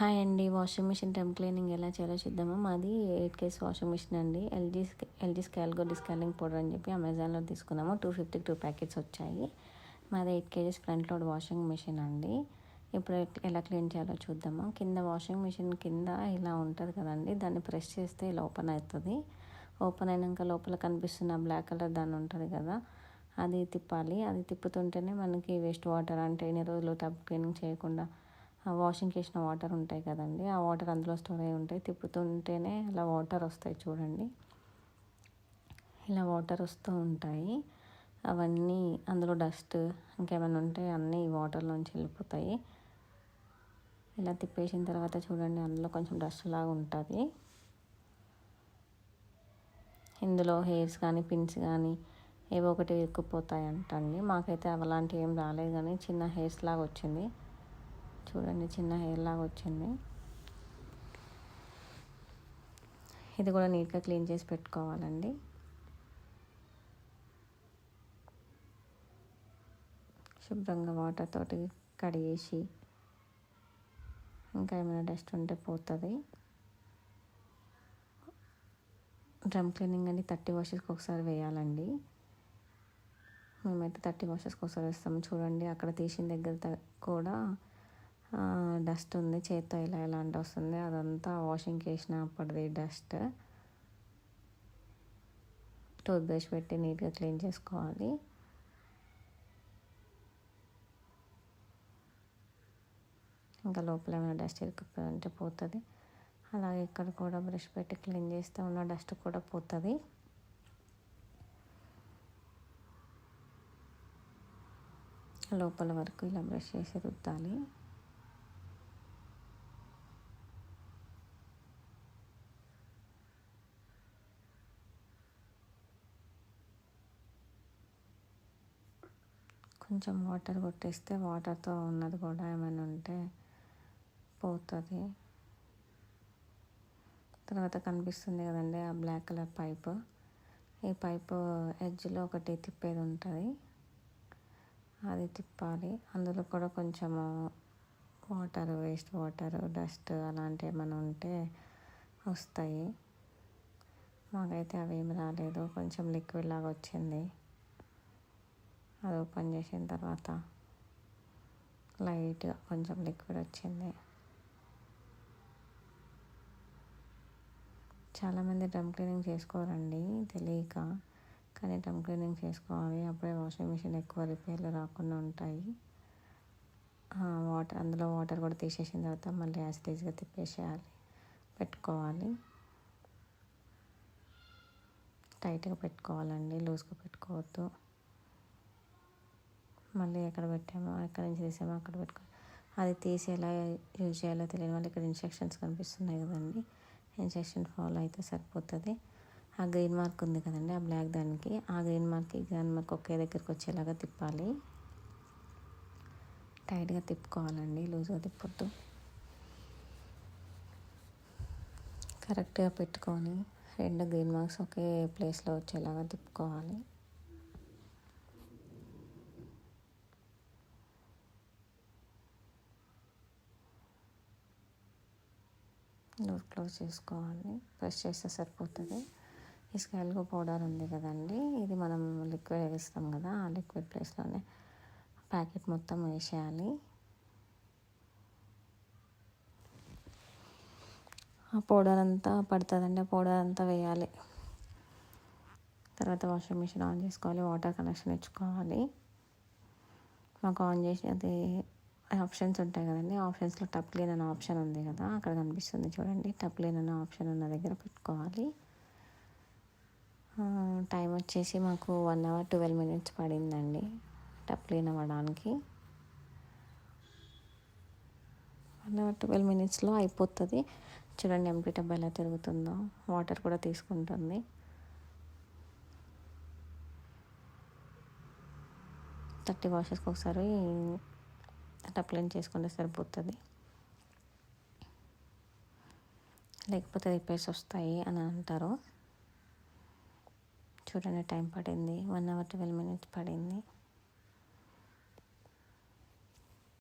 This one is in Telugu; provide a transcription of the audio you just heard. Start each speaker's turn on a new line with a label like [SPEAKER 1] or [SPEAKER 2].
[SPEAKER 1] హాయ్ అండి వాషింగ్ మిషన్ టెంప్ క్లీనింగ్ ఎలా చేయాలో చూద్దాము. మాది ఎయిట్ కేస్ వాషింగ్ మిషన్ అండి. ఎల్జీ ఎల్జీ స్కాల్గో డిస్కాలింగ్ పౌడర్ అని చెప్పి అమెజాన్లో తీసుకున్నాము. టూ ఫిఫ్టీకి టూ ప్యాకెట్స్ వచ్చాయి. మాది eight kgs front load washing machine అండి. ఇప్పుడు ఎలా క్లీన్ చేయాలో చూద్దాము. కింద వాషింగ్ మిషన్ కింద ఇలా ఉంటుంది కదండి దాన్ని ప్రెస్ చేస్తే ఇలా ఓపెన్ అవుతుంది ఓపెన్ అయినాక లోపల కనిపిస్తున్న బ్లాక్ కలర్ దాన్ని ఉంటుంది కదా అది తిప్పాలి. అది తిప్పుతుంటేనే మనకి వేస్ట్ వాటర్ అంటే ఎన్ని రోజులు టబ్ క్లీనింగ్ చేయకుండా వాషింగ్ చేసిన వాటర్ ఉంటాయి కదండి ఆ వాటర్ అందులో స్టోర్ అయి ఉంటాయి. తిప్పుతుంటేనే అలా వాటర్ వస్తాయి చూడండి. ఇలా వాటర్ వస్తూ ఉంటాయి. అవన్నీ అందులో డస్ట్ ఇంకేమైనా ఉంటే అన్నీ వాటర్లోంచి వెళ్ళిపోతాయి. ఇలా తిప్పేసిన తర్వాత చూడండి అందులో కొంచెం డస్ట్ లాగా ఉంటుంది. ఇందులో హెయిర్స్ కానీ పిన్స్ కానీ ఏవో ఒకటి ఎక్కుపోతాయి అంటండి మాకైతే అలాంటివి ఏం రాలేదు కానీ చిన్న హెయిర్స్ లాగా వచ్చింది. చూడండి చిన్న హెయిర్ లాగా వచ్చింది. ఇది కూడా నీట్గా క్లీన్ చేసి పెట్టుకోవాలండి. శుభ్రంగా వాటర్ తోటి కడిగేసి ఇంకా ఏమైనా డస్ట్ ఉంటే పోతుంది. డ్రమ్ క్లీనింగ్ అని థర్టీ వాషెస్కి ఒకసారి వేయాలండి. మేమైతే థర్టీ వాషెస్కి ఒకసారి వేస్తాము చూడండి అక్కడ తీసిన దగ్గర కూడా డస్ట్ ఉంది చేత్తో ఇలా ఇలాంటి వస్తుంది. అదంతా వాషింగ్కి వేసినప్పటిది డస్ట్. టూత్ బ్రష్ పెట్టి నీట్గా క్లీన్ చేసుకోవాలి. ఇంకా లోపల ఏమైనా డస్ట్ ఇరుక్కుపోయింటే పోతుంది. అలాగే ఇక్కడ కూడా బ్రష్ పెట్టి క్లీన్ చేస్తే ఉన్న డస్ట్ కూడా పోతుంది. లోపల వరకు ఇలా బ్రష్ చేసి రుద్దాలి. కొంచెం వాటర్ కొట్టేస్తే వాటర్తో ఉన్నది కూడా ఏమైనా ఉంటే పోతుంది. తర్వాత కనిపిస్తుంది కదండి ఆ బ్లాక్ కలర్ పైపు. ఈ పైపు ఎడ్జ్లో ఒకటి తిప్పేది ఉంటుంది. అది తిప్పాలి. అందులో కూడా కొంచెము వాటర్ వేస్ట్ వాటర్ డస్ట్ అలాంటివి ఏమైనా ఉంటే వస్తాయి. మాకైతే అవి ఏమి రాలేదు. కొంచెం లిక్విడ్ లాగా వచ్చింది. అది ఓపెన్ చేసిన తర్వాత లైట్గా కొంచెం లిక్విడ్ వచ్చింది. చాలామంది డ్రమ్ క్లీనింగ్ చేసుకోరండి తెలియక. కానీ డ్రమ్ క్లీనింగ్ చేసుకోవాలి అప్పుడే వాషింగ్ మిషన్ ఎక్కువ రిపేర్లు రాకుండా ఉంటాయి. వాటర్ అందులో వాటర్ కూడా తీసేసిన తర్వాత మళ్ళీ యాసిడీస్గా తిప్పేసేయాలి పెట్టుకోవాలి. టైట్గా పెట్టుకోవాలండి లూజ్గా పెట్టుకోవద్దు. మళ్ళీ ఎక్కడ పెట్టామో ఎక్కడ నుంచి తీసామో అక్కడ పెట్టుకో. అది తీసి ఎలా యూజ్ చేయాలో తెలియని వాళ్ళు ఇక్కడ ఇన్స్ట్రక్షన్స్ కనిపిస్తున్నాయి కదండి. ఇన్స్ట్రక్షన్ ఫాలో అయితే సరిపోతుంది. ఆ గ్రీన్ మార్క్ ఉంది కదండి ఆ బ్లాక్ దానికి. ఆ గ్రీన్ మార్క్ ఈ గ్రీన్ మార్క్ ఒకే దగ్గరికి వచ్చేలాగా తిప్పాలి. టైట్గా తిప్పుకోవాలండి లూజ్గా తిప్పొద్దు. కరెక్ట్గా పెట్టుకొని రెండు గ్రీన్ మార్క్స్ ఒకే ప్లేస్లో వచ్చేలాగా తిప్పుకోవాలి. డోర్ క్లోజ్ చేసుకోవాలి. ప్రెస్ చేస్తే సరిపోతుంది. ఈ స్కాల్గో పౌడర్ ఉంది కదండి. ఇది మనం లిక్విడ్ వేస్తాం కదా ఆ లిక్విడ్ ప్లేస్లోనే ప్యాకెట్ మొత్తం వేసేయాలి. ఆ పౌడర్ అంతా పడుతుందండి. ఆ పౌడర్ అంతా వేయాలి. తర్వాత వాషింగ్ మిషన్ ఆన్ చేసుకోవాలి. వాటర్ కనెక్షన్ ఇచ్చుకోవాలి. మాకు ఆన్ చేసి అది ఆప్షన్స్ ఉంటాయి కదండి. ఆప్షన్స్లో టప్ క్లీన్ అనే ఆప్షన్ ఉంది కదా అక్కడ కనిపిస్తుంది చూడండి. టప్ క్లీన్ అనే ఆప్షన్ ఉన్న దగ్గర పెట్టుకోవాలి. టైం వచ్చేసి మాకు వన్ అవర్ ట్వెల్వ్ మినిట్స్ పడిందండి టప్ క్లీన్ అవ్వడానికి. వన్ అవర్ ట్వెల్వ్ మినిట్స్లో అయిపోతుంది. చూడండి ఎంపీ టబ్ ఎలా తిరుగుతుందో. వాటర్ కూడా తీసుకుంటుంది. థర్టీ వాషెస్కి ఒకసారి అప్లై చేసుకుంటే సరిపోతుంది. లేకపోతే రిపేర్స్ వస్తాయి అని అంటారు. చూడండి టైం పడింది. వన్ అవర్ ట్వెల్వ్ మినిట్స్ పడింది.